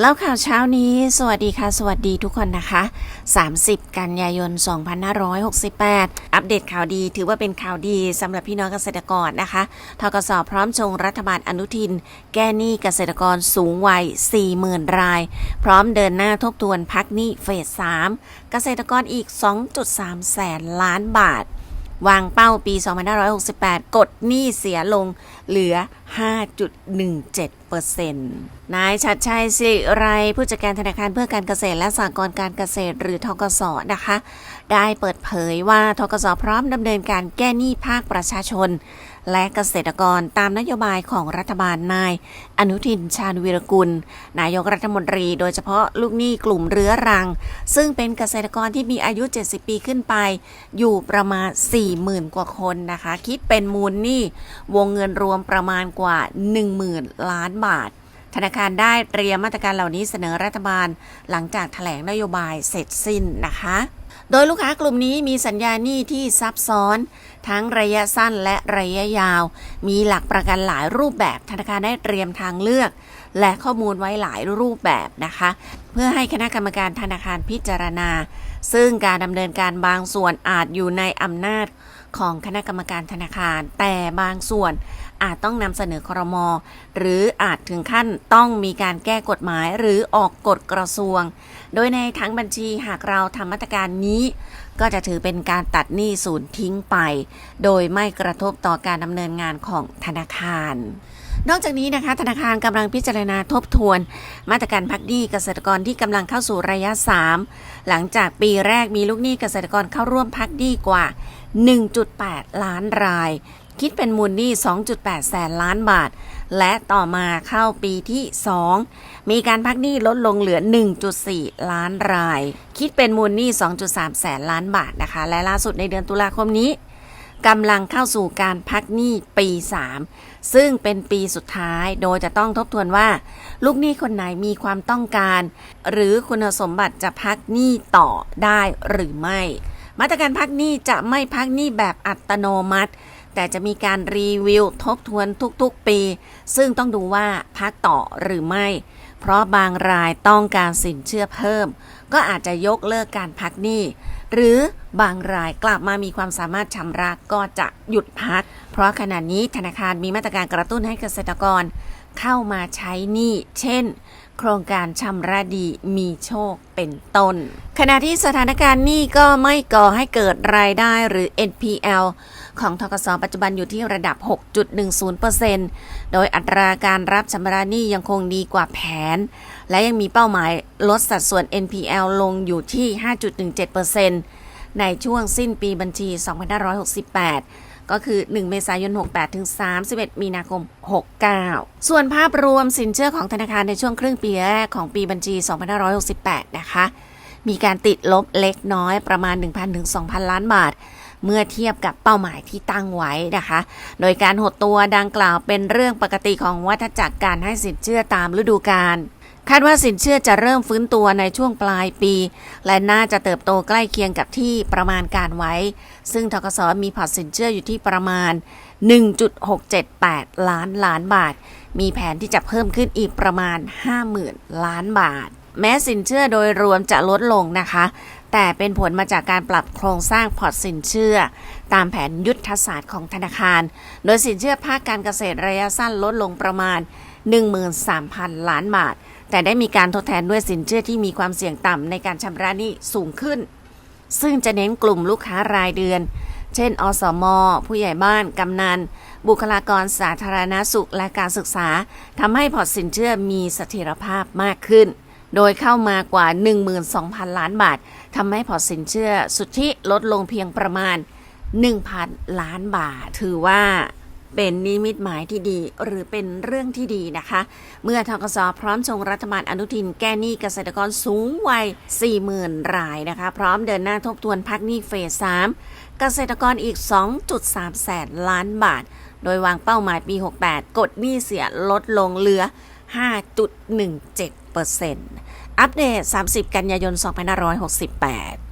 แล้วข่าวเช้านี้ สวัสดีค่ะ สวัสดีทุกคนนะคะ 30 กันยายน 2568 อัปเดตข่าวดีถือว่าเป็นข่าวดีสำหรับพี่น้องเกษตรกรนะคะทกสพร้อมชงรัฐบาลอนุทิน แก้หนี้เกษตรกรสูงวัย 40,000 ราย พร้อมเดินหน้าทบทวนพักหนี้เฟส 3 เกษตรกรอีก 2.3 แสนล้านบาท วางเป้าปี 2568 กดหนี้เสียลงเหลือ 5.17%นายชัดชัยสิไรผู้จัดการธนาคารเพื่อการเกษตรและสหกรณ์การเกษตรหรือทกสนะคะ ได้เปิดเผยว่าทกสพร้อมดำเนินการแก้หนี้ภาคประชาชน และเกษตรกรตามนโยบายของรัฐบาลนาย อนุทินชาญวีรกุล นายกรัฐมนตรี โดยเฉพาะลูกหนี้กลุ่มเรื้อรัง ซึ่งเป็นเกษตรกรที่มีอายุ 70 ปีขึ้นไป อยู่ประมาณ 40,000 กว่าคนนะคะ คิดเป็นมูลหนี้วงเงินรวมประมาณกว่า 10,000 ล้านบาทธนาคารได้เตรียมมาตรการเหล่านี้เสนอรัฐบาล หลังจากแถลงนโยบายเสร็จสิ้นนะคะ โดยลูกค้ากลุ่มนี้มีสัญญาหนี้ที่ซับซ้อน ทั้งระยะสั้นและระยะยาว มีหลักประกันหลายรูปแบบธนาคารได้เตรียมทางเลือก และข้อมูลไว้หลายรูปแบบนะคะ เพื่อให้คณะกรรมการธนาคารพิจารณา ซึ่งการดำเนินการบางส่วนอาจอยู่ในอำนาจของคณะกรรมการธนาคาร แต่บางส่วน อาจต้องนำเสนอครม หรืออาจถึงขั้นต้องมีการแก้กฎหมายหรือออกกฎกระทรวง โดยในทั้งบัญชีหากเราทำมาตรการนี้ ก็จะถือเป็นการตัดหนี้ศูนย์ทิ้งไป โดยไม่กระทบต่อการดำเนินงานของธนาคารนอกจากนี้นะคะธนาคารกำลังพิจารณาทบทวน มาตรการพักหนี้เกษตรกรที่กำลังเข้าสู่ระยะ 3 หลังจากปีแรกมีลูกหนี้เกษตรกรเข้าร่วมพักหนี้กว่า 1.8 ล้านราย คิดเป็นมูลหนี้ 2.8 แสนล้านบาท และต่อมาเข้าปีที่ 2 มีการพักหนี้ลดลงเหลือ 1.4 ล้านราย คิดเป็นมูลหนี้ 2.3 แสนล้านบาทนะคะ และล่าสุดในเดือนตุลาคมนี้กำลังเข้าสู่การพักหนี้ปี 3 ซึ่งเป็นปีสุดท้ายโดยจะต้องทบทวนว่า ลูกหนี้คนไหนมีความต้องการ หรือคุณสมบัติจะพักหนี้ต่อได้หรือไม่ มาตรการพักหนี้จะไม่พักหนี้แบบอัตโนมัติ แต่จะมีการรีวิวทบทวนทุกๆปี ซึ่งต้องดูว่าพักต่อหรือไม่ เพราะบางรายต้องการสินเชื่อเพิ่ม ก็อาจจะยกเลิกการพักหนี้ หรือบางรายกลับมามีความสามารถชำระก็จะหยุดพัก เพราะขณะนี้ธนาคารมีมาตรการกระตุ้นให้เกษตรกร เข้ามาใช้หนี้ เช่น โครงการชำระดีมีโชคเป็นต้น ขณะที่สถานการณ์นี้ก็ไม่ก่อให้เกิดรายได้หรือ NPL ของทกสปัจจุบันอยู่ที่ระดับ 6.10%โดยอัตราการรับชำระหนี้ยังคงดีกว่าแผน และยังมีเป้าหมายลดสัดส่วน NPL ลงอยู่ที่ 5.17%ในช่วงสิ้นปีบัญชี 2568 ก็คือ 1 เมษายน 68 ถึง 31 มีนาคม 69 ส่วนภาพรวมสินเชื่อของธนาคารในช่วงครึ่งปีแรกของปีบัญชี 2568 นะคะ มีการติดลบเล็กน้อยประมาณ 1,000 ถึง 2,000 ล้านบาท เมื่อเทียบกับเป้าหมายที่ตั้งไว้นะคะ โดยการหดตัวดังกล่าวเป็นเรื่องปกติของวัฏจักรการให้สินเชื่อตามฤดูกาล คาดว่าสินเชื่อจะเริ่มฟื้นตัวในช่วงปลายปี และน่าจะเติบโตใกล้เคียงกับที่ประมาณการไว้ ซึ่งทกสมีพอร์ตสินเชื่ออยู่ที่ประมาณ 1.678 ล้านล้านบาท มีแผนที่จะเพิ่มขึ้นอีกประมาณ 50,000 ล้านบาท แม้สินเชื่อโดยรวมจะลดลงนะคะ แต่เป็นผลมาจากการปรับโครงสร้างพอร์ตสินเชื่อ ตามแผนยุทธศาสตร์ของธนาคาร โดยสินเชื่อภาคการเกษตรระยะสั้นลดลงประมาณ 13,000 ล้านบาท แต่ได้มีการทดแทนด้วยสินเชื่อที่มีความเสี่ยงต่ำในการชำระหนี้สูงขึ้น ซึ่งจะเน้นกลุ่มลูกค้ารายเดือน เช่น อสม ผู้ใหญ่บ้าน กำนัน บุคลากรสาธารณสุขและการศึกษาทำให้พอร์ตสินเชื่อมีเสถียรภาพมากขึ้น โดยเข้ามากว่า 12,000 ล้านบาททำให้พอร์ตสินเชื่อสุทธิลดลงเพียงประมาณ 1,000 ล้านบาท ถือว่า เป็นนิมิตหมายที่ดีหรือเป็นเรื่องที่ดีนะคะ เมื่อทกสพร้อมชงรัฐบาลอนุทินแก้หนี้เกษตรกรสูงวัย 40,000 รายนะคะ พร้อมเดินหน้าทบทวนพักหนี้เฟส 3 เกษตรกรอีก 2.3 แสนล้านบาท โดยวางเป้าหมายปี 68 กดหนี้เสียลดลงเหลือ 5.17%อัปเดต 30 กันยายน 2568